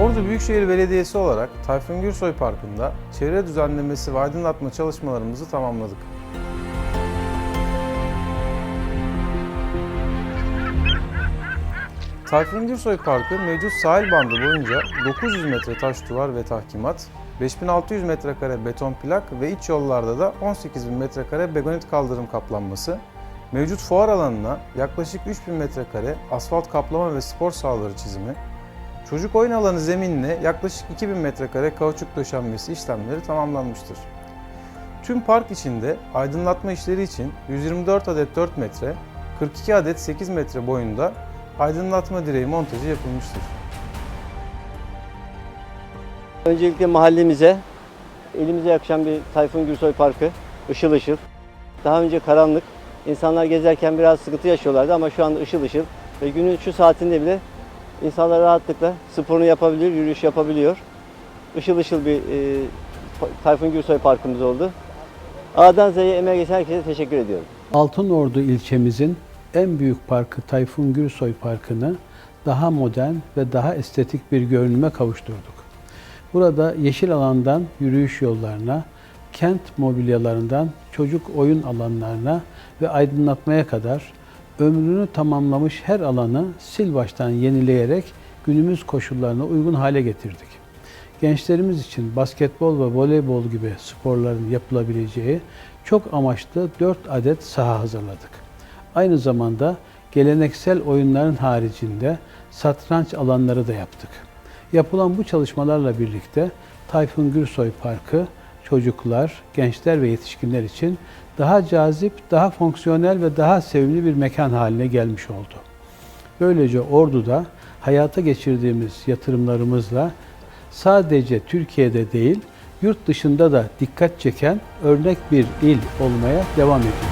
Elazığ Büyükşehir Belediyesi olarak Tayfun Gürsoy Parkı'nda çevre düzenlemesi ve aydınlatma çalışmalarımızı tamamladık. Tayfun Gürsoy Parkı mevcut sahil bandı boyunca 900 metre taş duvar ve tahkimat, 5600 metrekare beton plak ve iç yollarda da 18000 metrekare begonit kaldırım kaplanması, mevcut fuar alanına yaklaşık 3000 metrekare asfalt kaplama ve spor sahaları çizimi, çocuk oyun alanı zeminine yaklaşık 2000 metrekare kauçuk döşenmesi işlemleri tamamlanmıştır. Tüm park içinde aydınlatma işleri için 124 adet 4 metre, 42 adet 8 metre boyunda aydınlatma direği montajı yapılmıştır. Öncelikle mahallemize, elimize yakışan bir Tayfun Gürsoy Parkı, ışıl ışıl. Daha önce karanlık, insanlar gezerken biraz sıkıntı yaşıyorlardı ama şu anda ışıl ışıl. Ve günün şu saatinde bile insanlar rahatlıkla sporunu yapabiliyor, yürüyüş yapabiliyor. Işıl ışıl bir e, Tayfun Gürsoy Parkımız oldu. A'dan Z'ye emeğe geçen herkese teşekkür ediyorum. Altınordu ilçemizin en büyük parkı Tayfun Gürsoy Parkı'nı daha modern ve daha estetik bir görünüme kavuşturduk. Burada yeşil alandan yürüyüş yollarına, kent mobilyalarından çocuk oyun alanlarına ve aydınlatmaya kadar ömrünü tamamlamış her alanı sil baştan yenileyerek günümüz koşullarına uygun hale getirdik. Gençlerimiz için basketbol ve voleybol gibi sporların yapılabileceği çok amaçlı 4 adet saha hazırladık. Aynı zamanda geleneksel oyunların haricinde satranç alanları da yaptık. Yapılan bu çalışmalarla birlikte Tayfun Gürsoy Parkı çocuklar, gençler ve yetişkinler için daha cazip, daha fonksiyonel ve daha sevimli bir mekan haline gelmiş oldu. Böylece Ordu'da hayata geçirdiğimiz yatırımlarımızla sadece Türkiye'de değil, yurt dışında da dikkat çeken örnek bir il olmaya devam ediyor.